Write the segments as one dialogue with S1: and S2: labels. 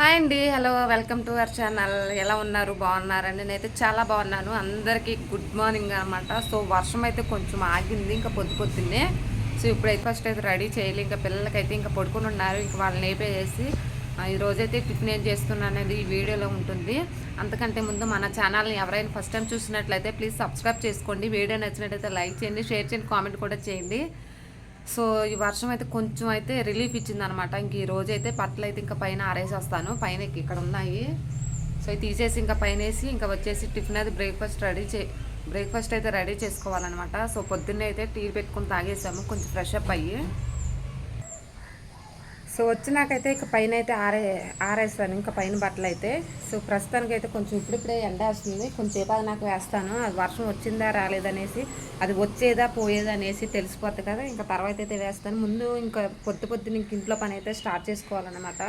S1: Hi అండి hello welcome to our channel. ఎలా ఉన్నారు? బాగున్నారండి? నేనైతే చాలా బాగున్నాను. అందరికీ గుడ్ మార్నింగ్ అనమాట సో వర్షం అయితే కొంచెం ఆగింది ఇంకా పొద్దు పొద్దున్నే. సో ఇప్పుడైతే ఫస్ట్ అయితే రెడీ చేయాలి. ఇంకా పిల్లలకైతే ఇంకా పడుకుని ఉన్నారు. ఇంకా వాళ్ళని లేపేసి చేసి ఈ రోజైతే టిఫిన్ ఏం చేస్తున్నా అనేది ఈ వీడియోలో ఉంటుంది. అంతకంటే ముందు మన ఛానల్ని ఎవరైనా ఫస్ట్ టైం చూసినట్లయితే ప్లీజ్ సబ్స్క్రైబ్ చేసుకోండి. వీడియో నచ్చినట్లయితే లైక్ చేయండి. షేర్ చేయండి. కామెంట్ కూడా చేయండి. సో ఈ వర్షం అయితే కొంచెం అయితే రిలీఫ్ ఇచ్చింది అనమాట ఇంక ఈ రోజు అయితే బట్టలు అయితే ఇంకా పైన ఆరేసి వస్తాను పైన ఇక్కడ ఉన్నాయి. సో ఇది తీసేసి ఇంకా పైన వేసి ఇంకా వచ్చేసి టిఫిన్ అయితే బ్రేక్ఫాస్ట్ రెడీ చే బ్రేక్ఫాస్ట్ అయితే రెడీ చేసుకోవాలన్నమాట సో పొద్దున్నే అయితే టీ పెట్టుకుని తాగేసాము. కొంచెం ఫ్రెష్ అప్ అయ్యి సో వచ్చినాకైతే ఇక పైన అయితే ఆరే ఆరేస్తాను. ఇంకా పైన బట్టలు అయితే. సో ప్రస్తుతానికైతే కొంచెం ఇప్పుడిప్పుడే ఎండ వస్తుంది. కొంచెం అది నాకు వేస్తాను. అది వర్షం వచ్చిందా రాలేదనేసి అది వచ్చేదా పోయేదా అనేసి తెలిసిపోద్ది కదా. ఇంకా తర్వాత అయితే వేస్తాను. ముందు ఇంకా పొద్దు పొద్దున ఇంక ఇంట్లో పని అయితే స్టార్ట్ చేసుకోవాలన్నమాట.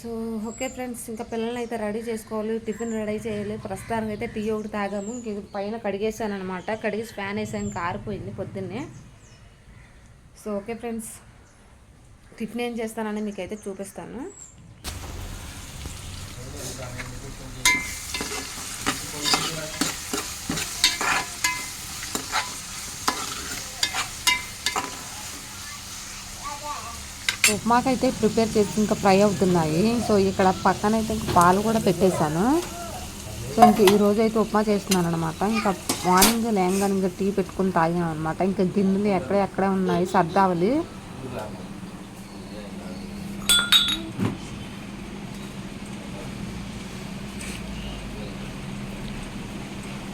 S1: సో ఓకే ఫ్రెండ్స్ ఇంకా పిల్లల్ని అయితే రెడీ చేసుకోవాలి టిఫిన్ రెడీ చేయాలి. ప్రస్తుతానికి అయితే టీ ఒకటి తాగాము. ఇంక పైన కడిగేసాను అనమాట కడిగేసి ఫ్యాన్ వేసాను ఇంకా ఆరిపోయింది పొద్దున్నే. So okay friends. టిఫిన్ ఏం చేస్తానని మీకైతే చూపిస్తాను. ఉప్మాకైతే ప్రిపేర్ చేసి ఇంకా ఫ్రై అవుతున్నాయి. సో ఇక్కడ పక్కన అయితే ఇంకా పాలు కూడా పెట్టేశాను. సో ఇంక ఈరోజు అయితే ఉప్మా చేస్తున్నాను అనమాట ఇంకా మార్నింగ్ లేంగా ఇంకా టీ పెట్టుకుని తాగాను అనమాట ఇంకా గిన్నెలు ఎక్కడెక్కడే ఉన్నాయి. సర్దావలి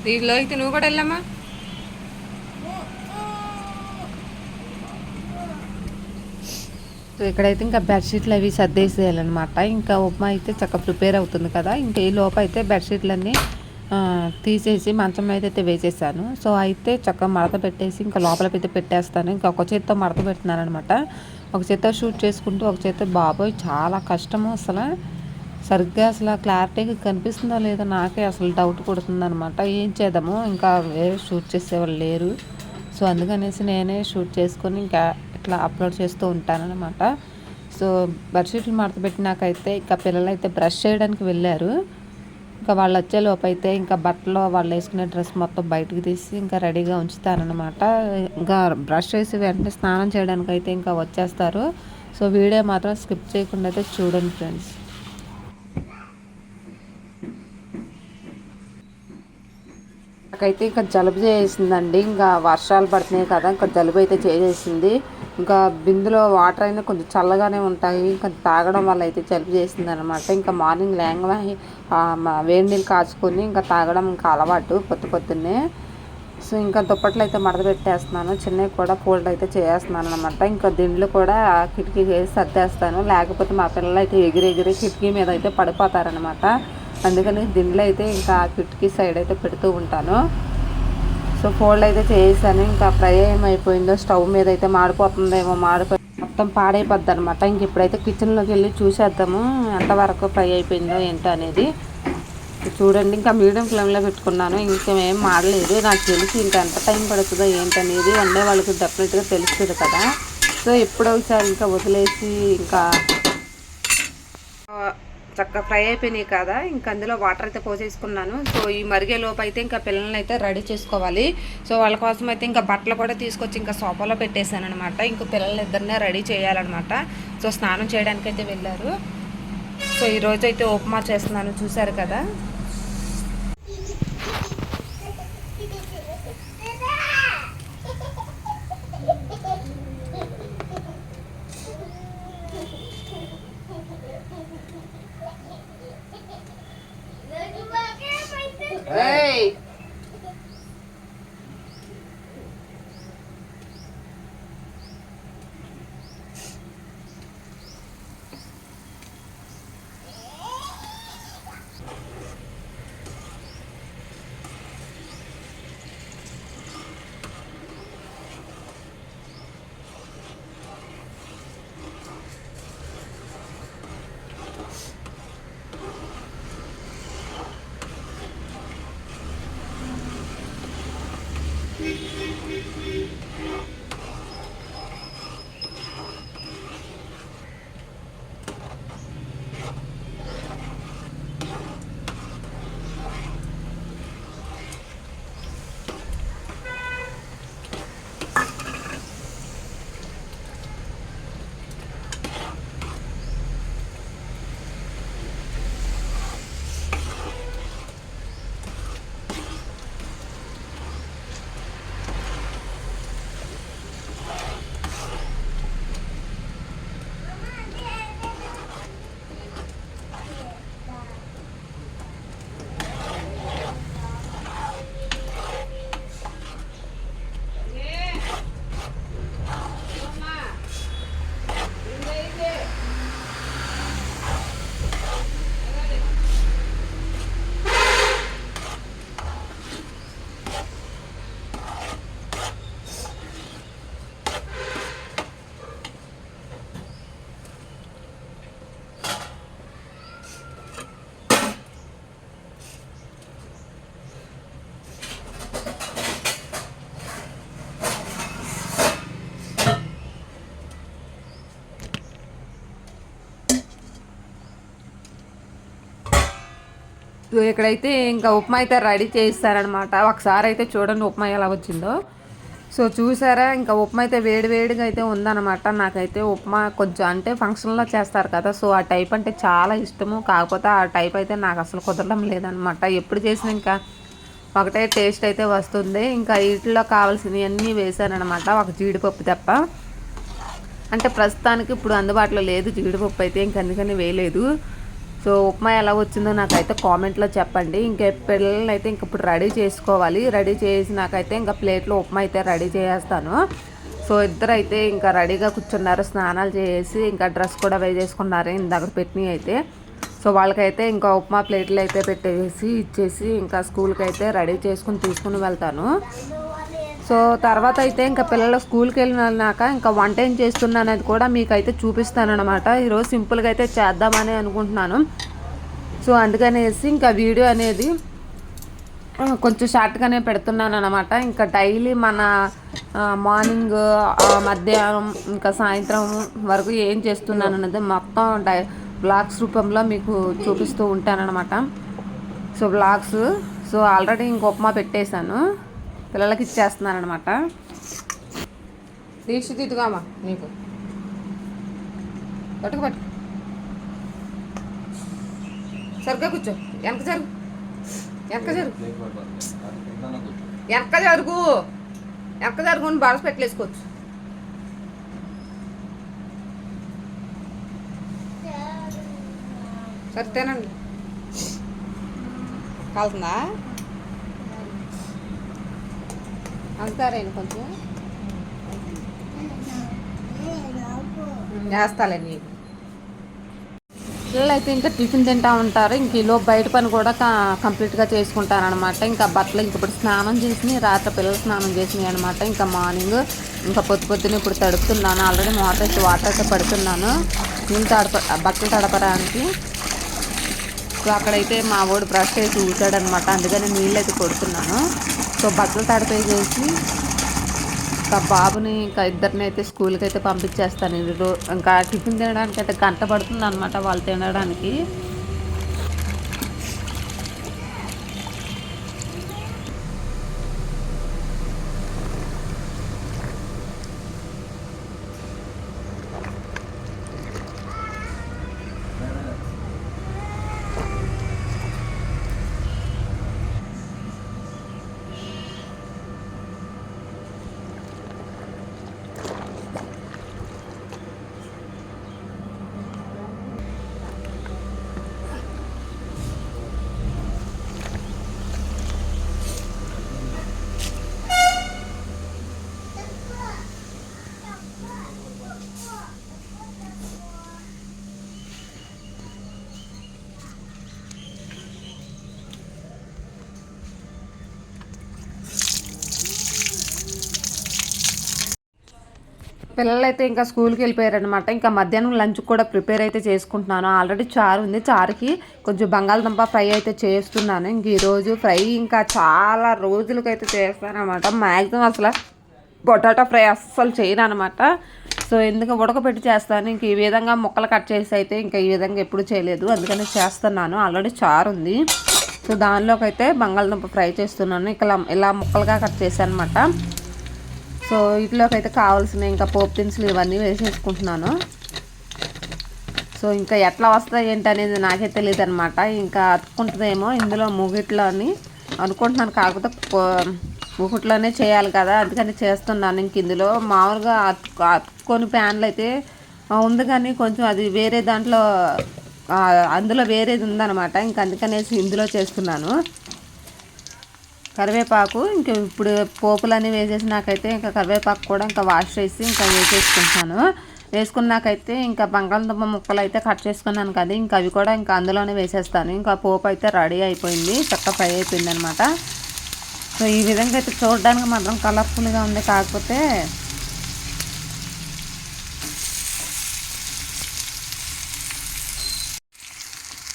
S1: దీనిలో అయితే నువ్వు కూడా వెళ్ళమ్మా. సో ఇక్కడైతే ఇంకా బెడ్షీట్లు అవి సర్దేసేయాలన్నమాట. ఇంకా ఉప్మా అయితే చక్కగా ప్రిపేర్ అవుతుంది కదా. ఇంకా ఈ లోపు అయితే బెడ్షీట్లన్నీ తీసేసి మంచం మీద అయితే వేసేసాను. సో అయితే చక్కగా మడత పెట్టేసి ఇంకా లోపల అయితే పెట్టేస్తాను. ఇంకా ఒక చేత్తో మడత పెడుతున్నాను అనమాట ఒక చేత్తో షూట్ చేసుకుంటూ ఒక చేత్తో బాబోయ్ చాలా కష్టము అసలు. సరిగ్గా అసలు క్లారిటీగా కనిపిస్తుందో లేదో నాకే అసలు డౌట్ కొడుతుంది అనమాట ఏం చేద్దాము? ఇంకా వేరే షూట్ చేసేవాళ్ళు లేరు. సో అందుకనేసి నేనే షూట్ చేసుకొని ఇంకా ఇట్లా అప్లోడ్ చేస్తూ ఉంటానన్నమాట. సో బెడ్షీట్లు మడతపెట్టినాకైతే ఇంకా పిల్లలు అయితే బ్రష్ చేయడానికి వెళ్ళారు. ఇంకా వాళ్ళు వచ్చే లోపు అయితే ఇంకా బట్టలు వాళ్ళు వేసుకునే డ్రెస్ మొత్తం బయటకు తీసి ఇంకా రెడీగా ఉంచుతారనమాట ఇంకా బ్రష్ చేసి వెంటనే స్నానం చేయడానికి అయితే ఇంకా వచ్చేస్తారు. సో వీడియో మాత్రం స్కిప్ చేయకుండా అయితే చూడండి ఫ్రెండ్స్ నాకైతే ఇంకా జలుబు చేసిందండి. ఇంకా వర్షాలు పడుతున్నాయి కదా ఇంకా జలుబు అయితే చేసేసింది. ఇంకా బిందులో వాటర్ అయినా కొంచెం చల్లగానే ఉంటాయి. ఇంకా తాగడం వల్ల అయితే జలుబు చేసింది అనమాట ఇంకా మార్నింగ్ లేంగమే వేడి నీళ్ళు కాచుకొని ఇంకా తాగడం ఇంకా అలవాటు పొద్దు పొద్దున్నే. సో ఇంకా దుప్పట్లు అయితే మడత పెట్టేస్తున్నాను. చిన్నవి కూడా ఫోల్డ్ అయితే చేస్తున్నాను అనమాట. ఇంకా దిండ్లు కూడా కిటికీ వేసి సర్దేస్తాను. లేకపోతే మా పిల్లలు అయితే ఎగిరి ఎగిరి కిటికీ మీద అయితే పడిపోతారనమాట. అందుకని దిండ్లు అయితే ఇంకా కిటికీ సైడ్ అయితే పెడుతూ ఉంటాను. సో ఫోల్డ్ అయితే చేసాను ఇంకా ఫ్రై ఏమైపోయిందో స్టవ్ మీద అయితే మాడిపోతుందేమో మాడిపోయి మొత్తం పాడైపోద్ది అనమాట ఇంక ఇప్పుడైతే కిచెన్లోకి వెళ్ళి చూసేద్దాము ఎంతవరకు ఫ్రై అయిపోయిందో ఏంటో అనేది. చూడండి ఇంకా మీడియం ఫ్లేమ్లో పెట్టుకున్నాను. ఇంకేమేం మాడలేదు. నాకు తెలిసి ఇంకా ఎంత టైం పడుతుందో ఏంటనేది వండే వాళ్ళకి డెఫినెట్గా తెలుస్తుంది కదా. సో ఎప్పుడో ఒకసారి ఇంకా వదిలేసి ఇంకా చక్కగా ఫ్రై అయిపోయినాయి కదా ఇంకా అందులో వాటర్ అయితే పోసేసుకున్నాను. సో ఈ మరిగే లోపు అయితే ఇంకా పిల్లల్ని అయితే రెడీ చేసుకోవాలి. సో వాళ్ళ కోసం అయితే ఇంకా బట్టలు కూడా తీసుకొచ్చి ఇంకా సోఫాలో పెట్టేశాను అనమాట ఇంకా పిల్లల్ని ఇద్దరినే రెడీ చేయాలన్నమాట. సో స్నానం చేయడానికి అయితే వెళ్ళారు. సో ఈరోజు అయితే ఉప్మా చేస్తున్నాను చూశారు కదా? ఏయ్ సో ఇక్కడైతే ఇంకా ఉప్మా అయితే రెడీ చేయిస్తారనమాట. ఒకసారి అయితే చూడండి ఉప్మా ఎలా వచ్చిందో. సో చూసారా ఇంకా ఉప్మా అయితే వేడివేడిగా అయితే ఉందన్నమాట. నాకైతే ఉప్మా కొంచెం అంటే ఫంక్షన్లో చేస్తారు కదా సో ఆ టైప్ అంటే చాలా ఇష్టము. కాకపోతే ఆ టైప్ అయితే నాకు అసలు కుదరడం లేదనమాట ఎప్పుడు చేసినా ఇంకా ఒకటే టేస్ట్ అయితే వస్తుంది. ఇంకా వీటిలో కావాల్సినవి అన్నీ వేసానమాట ఒక జీడిపప్పు తప్ప. అంటే ప్రస్తుతానికి ఇప్పుడు అందుబాటులో లేదు జీడిపప్పు అయితే ఇంక అందుకని వేయలేదు. సో ఉప్మా ఎలా వచ్చిందో నాకైతే కామెంట్లో చెప్పండి. ఇంకా పిల్లల్ని అయితే ఇంక ఇప్పుడు రెడీ చేసుకోవాలి. రెడీ చేసి నాకైతే ఇంకా ప్లేట్లో ఉప్మా అయితే రెడీ చేసేస్తాను. సో ఇద్దరు అయితే ఇంకా రెడీగా కూర్చున్నారు. స్నానాలు చేసి ఇంకా డ్రెస్ కూడా వేసేసుకున్నారు. ఇందాక పెట్టినవి అయితే. సో వాళ్ళకైతే ఇంకా ఉప్మా ప్లేట్లు అయితే పెట్టేసి ఇచ్చేసి ఇంకా స్కూల్కి అయితే రెడీ చేసుకుని తీసుకుని వెళ్తాను. సో తర్వాత అయితే ఇంకా పిల్లలు స్కూల్కి వెళ్ళినాక ఇంకా వంట ఏం చేస్తున్నా అనేది కూడా మీకు అయితే చూపిస్తాను అనమాట ఈరోజు సింపుల్గా అయితే చేద్దామని అనుకుంటున్నాను. సో అందుకనేసి ఇంకా వీడియో అనేది కొంచెం షార్ట్గానే పెడుతున్నాను అనమాట ఇంకా డైలీ మన మార్నింగ్ మధ్యాహ్నం ఇంకా సాయంత్రం వరకు ఏం చేస్తున్నాను అనేది మొత్తం డై బ్లాగ్స్ రూపంలో మీకు చూపిస్తూ ఉంటానన్నమాట. సో బ్లాగ్స్ సో ఆల్రెడీ ఇంక ఉప్మా పెట్టేశాను. పిల్లలకి ఇచ్చేస్తున్నాను అనమాట దీక్ష ఇదిగామా నీకు? పట్టుకు పట్టు. సరిగ్గా కూర్చో. వెనక జరుగు. వెనక జరుగు. వెనక జరుగు. వెనక జరుగుని బాగా పెట్టలేసుకోవచ్చు. సరితేనండి. తినండి కాలుతుందా? అంతారేంటి కొంచెం. వేస్తాలే నీకు పిల్లలు అయితే ఇంకా టిఫిన్ తింటా ఉంటారు. ఇంక ఈలో బయట పని కూడా కంప్లీట్గా చేసుకుంటాను అనమాట ఇంకా బట్టలు ఇంక ఇప్పుడు స్నానం చేసి రాత్రి పిల్లలు స్నానం చేసినాయి అనమాట ఇంకా మార్నింగ్ ఇంకా పొద్దు పొద్దున్న ఇప్పుడు తడుపుతున్నాను. ఆల్రెడీ వాటర్ వాటర్ అయితే పడుతున్నాను. నేను తడప బట్టలు తడపడానికి సో అక్కడైతే మా వాడు బ్రష్ చేసి ఊసాడనమాట. అందుకని నీళ్ళు అయితే కొడుతున్నాను. సో బట్టలు తడిపేసేసి ఇంకా బాబుని ఇంకా ఇద్దరిని అయితే స్కూల్కి అయితే పంపించేస్తాను. రో ఇంకా టిఫిన్ తినడానికి అయితే గంట పడుతుంది అనమాట వాళ్ళు తినడానికి. పిల్లలు అయితే ఇంకా స్కూల్కి వెళ్ళిపోయారనమాట ఇంకా మధ్యాహ్నం లంచ్ కూడా ప్రిపేర్ అయితే చేసుకుంటున్నాను. ఆల్రెడీ చారు ఉంది. చారుకి కొంచెం బంగాళదుంప ఫ్రై అయితే చేస్తున్నాను. ఇంక ఈరోజు ఫ్రై ఇంకా చాలా రోజులకైతే చేస్తాను అనమాట మ్యాక్సిమం అసలు పొటాటో ఫ్రై అస్సలు చేయను అనమాట సో ఎందుకు ఉడకబెట్టి చేస్తాను. ఇంక ఈ విధంగా ముక్కలు కట్ చేసి అయితే ఇంకా ఈ విధంగా ఎప్పుడు చేయలేదు. అందుకని చేస్తున్నాను. ఆల్రెడీ చారు ఉంది. సో దానిలోకి అయితే బంగాళదుంప ఫ్రై చేస్తున్నాను. ఇక ఇలా ముక్కలుగా కట్ చేశాను అనమాట సో వీటిలోకి అయితే కావాల్సిన ఇంకా పోపు దినుసులు ఇవన్నీ వేసేసుకుంటున్నాను. సో ఇంకా ఎట్లా వస్తాయి ఏంటి అనేది నాకే తెలియదు అనమాట ఇంకా అతుక్కుంటుందేమో ఇందులో మూగిట్లో అని అనుకుంటున్నాను. కాకపోతే ముగిట్లోనే మూగిట్లోనే చేయాలి కదా అందుకని చేస్తున్నాను. ఇంక ఇందులో మామూలుగా అతుక్కు అతుక్కొని ప్యాన్లు అయితే ఉంది కానీ కొంచెం అది వేరే దాంట్లో అందులో వేరేది ఉందన్నమాట. ఇంక అందుకనేసి ఇందులో చేస్తున్నాను. కరివేపాకు ఇంకా ఇప్పుడు పోపులన్నీ వేసేసి నాకైతే ఇంకా కరివేపాకు కూడా ఇంకా వాష్ చేసి ఇంకా వేసేసుకుంటాను. వేసుకున్నాకైతే ఇంకా బంగాళదుంప ముక్కలు అయితే కట్ చేసుకున్నాను కదా ఇంకా అవి కూడా ఇంకా అందులోనే వేసేస్తాను. ఇంకా పోపు అయితే రెడీ అయిపోయింది చక్క ఫ్రై అయిపోయింది అనమాట సో ఈ విధంగా అయితే చూడడానికి మాత్రం కలర్ఫుల్గా ఉంది కాకపోతే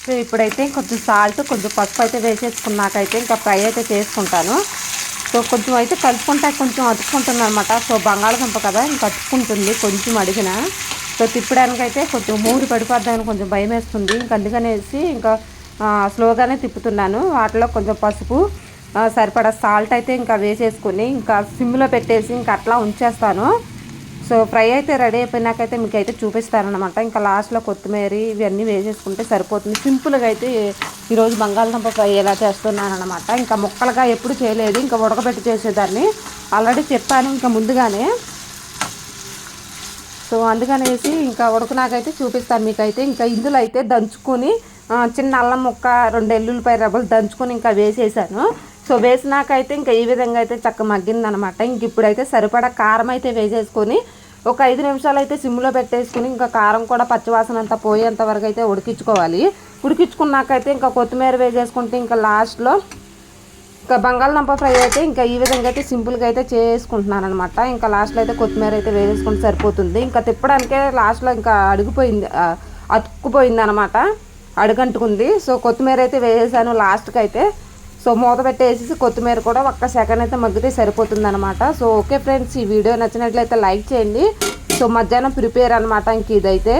S1: సో ఇప్పుడైతే కొంచెం సాల్ట్ కొంచెం పసుపు అయితే వేసేసుకున్నాకైతే ఇంకా ఫ్రై అయితే చేసుకుంటాను. సో కొంచెం అయితే కలుపుకుంటా కొంచెం అతుక్కుంటుంది అనమాట సో బంగాళదుంప కదా ఇంకా అతుక్కుంటుంది కొంచెం అడిగిన. సో తిప్పడానికి అయితే కొంచెం మూడు పడిపోద్దామని కొంచెం భయం వేస్తుంది. ఇంకా అందుకనేసి ఇంకా స్లోగానే తిప్పుతున్నాను. వాటిలో కొంచెం పసుపు సరిపడా సాల్ట్ అయితే ఇంకా వేసేసుకొని ఇంకా సిమ్లో పెట్టేసి ఇంకా అట్లా ఉంచేస్తాను. సో ఫ్రై అయితే రెడీ అయిపోయినాకైతే మీకు అయితే చూపిస్తారనమాట ఇంకా లాస్ట్లో కొత్తిమీర ఇవన్నీ వేసేసుకుంటే సరిపోతుంది. సింపుల్గా అయితే ఈరోజు బంగాళదుంప ఫ్రై ఎలా చేస్తున్నానమాట ఇంకా ముక్కలుగా ఎప్పుడు చేయలేదు. ఇంకా ఉడకబెట్టి చేసేదాన్ని. ఆల్రెడీ చెప్పాను ఇంకా ముందుగానే. సో అందుకనేసి ఇంకా ఉడకనాకైతే చూపిస్తాను మీకైతే. ఇంకా ఇందులో అయితే దంచుకొని చిన్న అల్లం ముక్క రెండు ఎల్లుల్లిపాయ రబ్బలు దంచుకొని ఇంకా వేసేసాను. సో వేసినాకైతే ఇంకా ఈ విధంగా అయితే చక్క మగ్గిందనమాట ఇంక ఇప్పుడైతే సరిపడా కారం అయితే వేసేసుకొని ఒక ఐదు నిమిషాలు అయితే సిమ్లో పెట్టేసుకుని ఇంకా కారం కూడా పచ్చివాసన అంతా పోయేంత వరకు అయితే ఉడికించుకోవాలి. ఉడికించుకున్నాకైతే ఇంకా కొత్తిమీర వేసేసుకుంటే ఇంకా లాస్ట్లో ఇంకా బంగాళదుంప ఫ్రై అయితే ఇంకా ఈ విధంగా అయితే సింపుల్గా అయితే చేసుకుంటున్నాను అనమాట ఇంకా లాస్ట్లో అయితే కొత్తిమీర అయితే వేసేసుకుంటే సరిపోతుంది. ఇంకా తిప్పడానికే లాస్ట్లో ఇంకా అడుగుపోయింది అతుక్కుపోయింది అనమాట అడుగంటుకుంది. సో కొత్తిమీర అయితే వేసేసాను లాస్ట్కి అయితే. సో మూత పెట్టేసి కొత్తిమీర కూడా ఒక్క సెకండ్ అయితే మగ్గితే సరిపోతుంది అనమాట సో ఓకే ఫ్రెండ్స్ ఈ వీడియో నచ్చినట్లయితే లైక్ చేయండి. సో మధ్యాహ్నం ప్రిపేర్ అనమాట ఇంక ఇదైతే.